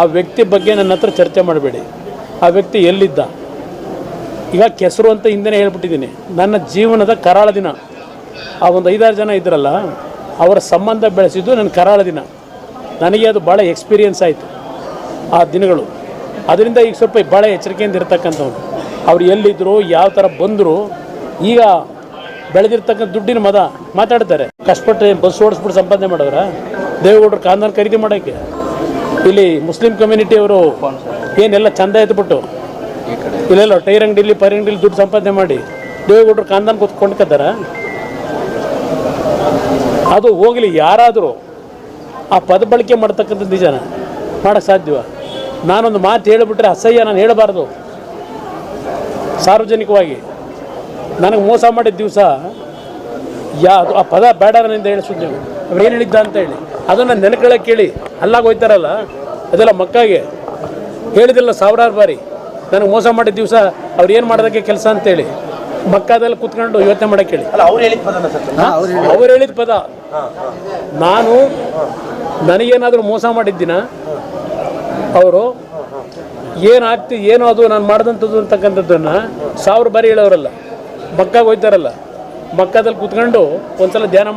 ಆ ವ್ಯಕ್ತಿ ಬಗ್ಗೆ ನನ್ನ ಹತ್ರ ಚರ್ಚೆ ಮಾಡಬೇಡಿ. ಆ ವ್ಯಕ್ತಿ ಎಲ್ಲಿದ್ದ? ಈಗ ಕೆಸರು ಅಂತ ಹಿಂದೆ ಹೇಳ್ಬಿಟ್ಟಿದ್ದೀನಿ. ನನ್ನ ಜೀವನದ ಕರಾಳ ದಿನ. ಆ ಒಂದು ಐದಾರು ಜನ ಇದ್ರಲ್ಲ, ಅವರ ಸಂಬಂಧ ಬೆಳೆಸಿದ್ದು ನನ್ನ ಕರಾಳ ದಿನ. ನನಗೆ ಅದು ಭಾಳ ಎಕ್ಸ್ಪೀರಿಯನ್ಸ್ ಆಯಿತು. ಆ ದಿನಗಳು. ಅದರಿಂದ ಈಗ ಸ್ವಲ್ಪ ಭಾಳ ಎಚ್ಚರಿಕೆಯಿಂದ ಇರ್ತಕ್ಕಂಥವ್ರು. ಅವ್ರು ಎಲ್ಲಿದ್ದರು ಯಾವ ಥರ ಬಂದರು, ಈಗ ಬೆಳೆದಿರ್ತಕ್ಕಂಥ ದುಡ್ಡಿನ ಮದ ಮಾತಾಡ್ತಾರೆ. ಕಷ್ಟಪಟ್ಟು ಬಸ್ ಓಡಿಸ್ಬಿಟ್ಟು ಸಂಪಾದನೆ ಮಾಡೋರ? ದೇವೇಗೌಡರು ಕಾನೂನು ಖರೀದಿ ಮಾಡೋಕ್ಕೆ ಇಲ್ಲಿ ಮುಸ್ಲಿಂ ಕಮ್ಯುನಿಟಿಯವರು ಏನೆಲ್ಲ ಚಂದ ಎದ್ಬಿಟ್ಟು ಇಲ್ಲೆಲ್ಲ ಟೈರ್ ಅಂಗಡಿಲಿ, ಪೈರ್ ಅಂಗಡಿಲಿ ದುಡ್ಡು ಸಂಪಾದನೆ ಮಾಡಿ ದೇವೇಗೌಡರು ಕಾಂದನ್ ಕೂತ್ಕೊಂಡ್ಕತ್ತಾರ ಅದು ಹೋಗಲಿ, ಯಾರಾದರೂ ಆ ಪದ ಬಳಕೆ ಮಾಡ್ತಕ್ಕಂಥದ್ದು ನಿಜನ? ಮಾಡೋಕ್ಕೆ ಸಾಧ್ಯವ? ನಾನೊಂದು ಮಾತು ಹೇಳಿಬಿಟ್ರೆ ಅಸಹ್ಯ, ನಾನು ಹೇಳಬಾರ್ದು. ಸಾರ್ವಜನಿಕವಾಗಿ. ನನಗೆ ಮೋಸ ಮಾಡಿದ ದಿವಸ, ಯಾ ಆ ಪದ ಬೇಡ ನನ್ನಿಂದ ಹೇಳಿಸೋದು ಅವ್ರು ಏನು ಹೇಳಿದ್ದ ಅಂತ ಹೇಳಿ. ಅದನ್ನು ನೆನಕೊಳ್ಳೋಕೆ ಕೇಳಿ ಅಲ್ಲಾಗ ಹೋಯ್ತಾರಲ್ಲ ಅದೆಲ್ಲ ಮಕ್ಕಾಗೆ. ಹೇಳಿದಿಲ್ಲ ಸಾವಿರಾರು ಬಾರಿ ನನಗೆ ಮೋಸ ಮಾಡಿದ ದಿವಸ ಅವ್ರು ಏನು ಮಾಡೋದಕ್ಕೆ ಕೆಲಸ ಅಂತೇಳಿ. ಮಕ್ಕಾದಲ್ಲಿ ಕುತ್ಕೊಂಡು ಯೋಚನೆ ಮಾಡೋಕೆ ಹೇಳಿ. ಅಲ್ಲ ಅವ್ರು ಹೇಳಿದ ಅವ್ರು ಪದ. ನಾನು ನನಗೇನಾದರೂ ಮೋಸ ಮಾಡಿದ್ದಿನ ಅವರು ಏನಾಗ್ತಿ ಏನು ಅದು ನಾನು ಮಾಡಿದಂಥದ್ದು ಅಂತಕ್ಕಂಥದ್ದನ್ನು ಸಾವಿರ ಬಾರಿ ಹೇಳೋರಲ್ಲ. ಮಕ್ಕಾಗ ಹೋಯ್ತಾರಲ್ಲ. ಮಕ್ಕದಲ್ಲಿ ಕೂತ್ಕೊಂಡು ಒಂದ್ಸಲ ಧ್ಯಾನ ಮಾಡಿ